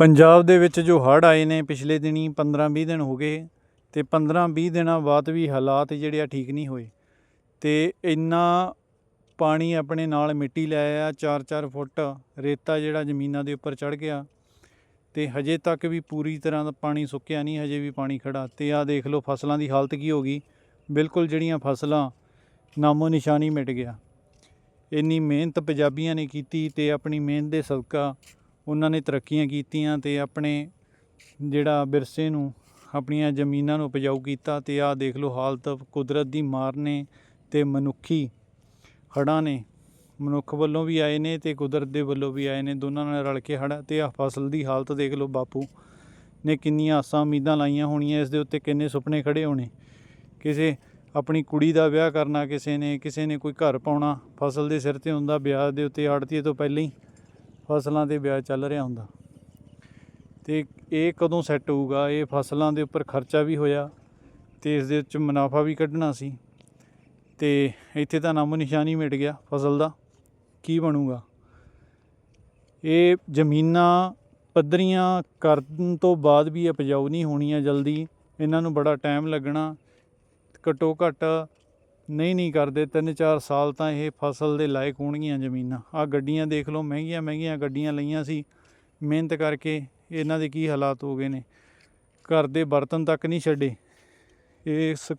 ਪੰਜਾਬ ਦੇ ਵਿੱਚ ਜੋ ਹੜ੍ਹ ਆਏ ਨੇ ਪਿਛਲੇ ਦਿਨੀ 15-20 ਦਿਨ ਹੋ ਗਏ ਤੇ 15-20 ਦਿਨਾਂ ਬਾਅਦ ਵੀ ਹਾਲਾਤ ਜਿਹੜੇ ਆ ਠੀਕ ਨਹੀਂ ਹੋਏ। ਤੇ ਇੰਨਾ ਪਾਣੀ ਆਪਣੇ ਨਾਲ ਮਿੱਟੀ ਲੈ ਆ 4-4 ਫੁੱਟ ਰੇਤਾ ਜਿਹੜਾ ਜ਼ਮੀਨਾਂ ਦੇ ਉੱਪਰ ਚੜ ਗਿਆ ਤੇ ਹਜੇ ਤੱਕ ਵੀ ਪੂਰੀ ਤਰ੍ਹਾਂ ਦਾ ਪਾਣੀ ਸੁੱਕਿਆ ਨਹੀਂ, ਹਜੇ ਵੀ ਪਾਣੀ ਖੜਾ ਤੇ ਆਹ ਦੇਖ ਲਓ ਫਸਲਾਂ ਦੀ ਹਾਲਤ ਕੀ ਹੋ ਗਈ। ਬਿਲਕੁਲ ਜਿਹੜੀਆਂ ਫਸਲਾਂ ਨਾਮੋ ਨਿਸ਼ਾਨੀ ਮਿਟ ਗਿਆ। ਇੰਨੀ ਮਿਹਨਤ ਪੰਜਾਬੀਆਂ ਨੇ ਕੀਤੀ ਤੇ ਆਪਣੀ ਮਿਹਨਤ ਦੇ ਸਦਕਾ ਉਹਨਾਂ ਨੇ ਤਰੱਕੀਆਂ ਕੀਤੀਆਂ ਤੇ ਆਪਣੇ ਜਿਹੜਾ ਵਿਰਸੇ ਨੂੰ, ਆਪਣੀਆਂ ਜ਼ਮੀਨਾਂ ਨੂੰ ਉਪਜਾਊ ਕੀਤਾ ਤੇ ਆਹ ਦੇਖ ਲਓ ਹਾਲਤ ਕੁਦਰਤ ਦੀ ਮਾਰ ਨੇ ਤੇ ਮਨੁੱਖੀ ਹੜ੍ਹਾਂ ਨੇ। ਮਨੁੱਖ ਵੱਲੋਂ ਵੀ ਆਏ ਨੇ ਤੇ ਕੁਦਰਤ ਦੇ ਵੱਲੋਂ ਵੀ ਆਏ ਨੇ। ਦੋਨਾਂ ਨਾਲ ਰਲ ਕੇ ਹੜ੍ਹ ਤੇ ਆਹ ਫਸਲ ਦੀ ਹਾਲਤ ਦੇਖ ਲਓ ਬਾਪੂ, ਨੇ ਕਿੰਨੀਆਂ ਆਸਾਂ ਉਮੀਦਾਂ ਲਾਈਆਂ ਹੋਣੀਆਂ ਇਸ ਦੇ ਉੱਤੇ, ਕਿੰਨੇ ਸੁਪਨੇ ਖੜੇ ਹੋਣੇ। ਕਿਸੇ ਆਪਣੀ ਕੁੜੀ ਦਾ ਵਿਆਹ ਕਰਨਾ ਕਿਸੇ ਨੇ ਕਿਸੇ ਨੇ ਕੋਈ ਘਰ ਪਾਉਣਾ, ਫਸਲ ਦੇ ਸਿਰ ਤੇ ਹੁੰਦਾ, ਵਿਆਹ ਦੇ ਉੱਤੇ ਆੜਤੀਏ ਤੋਂ ਪਹਿਲਾਂ ਹੀ ਫਸਲਾਂ ਤੇ ਵਿਆਜ ਚੱਲ ਰਿਹਾ ਹੁੰਦਾ। ਤੇ ਇਹ ਕਦੋਂ ਸੈੱਟ ਹੋਊਗਾ? ਇਹ ਫਸਲਾਂ ਦੇ ਉੱਪਰ ਖਰਚਾ ਵੀ ਹੋਇਆ ਤੇ ਇਸ ਦੇ ਵਿੱਚ ਮੁਨਾਫਾ ਵੀ ਕੱਢਣਾ ਸੀ। ਤੇ ਇੱਥੇ ਤਾਂ ਨਾਮੋ ਨਿਸ਼ਾਨੀ ਮਿਟ ਗਿਆ ਫਸਲ ਦਾ। ਕੀ ਬਣੂਗਾ? ਇਹ ਜ਼ਮੀਨਾਂ ਪੱਧਰੀਆਂ ਕਰਨ ਤੋਂ ਬਾਅਦ ਵੀ ਉਪਜਾਊ ਨਹੀਂ ਹੋਣੀਆਂ ਜਲਦੀ। ਇਹਨਾਂ ਨੂੰ ਬੜਾ ਟਾਈਮ ਲੱਗਣਾ, ਘੱਟੋ ਘੱਟ ਨਹੀਂ ਨਹੀਂ ਕਰਦੇ। 3-4 ਸਾਲ ਤਾਂ ਇਹ ਫਸਲ ਦੇ ਲਾਇਕ ਹੋਣਗੀਆਂ ਜ਼ਮੀਨਾਂ। ਆ ਗੱਡੀਆਂ ਦੇਖ ਲਓ, ਮਹਿੰਗੀਆਂ ਮਹਿੰਗੀਆਂ ਗੱਡੀਆਂ ਲਈਆਂ ਸੀ। ਮਿਹਨਤ ਕਰਕੇ ਇਹਨਾਂ ਦੇ ਕੀ ਹਾਲਾਤ ਹੋ ਗਏ ਨੇ। ਘਰ ਦੇ ਬਰਤਨ ਤੱਕ ਨਹੀਂ ਛੱਡੇ। ਇਸ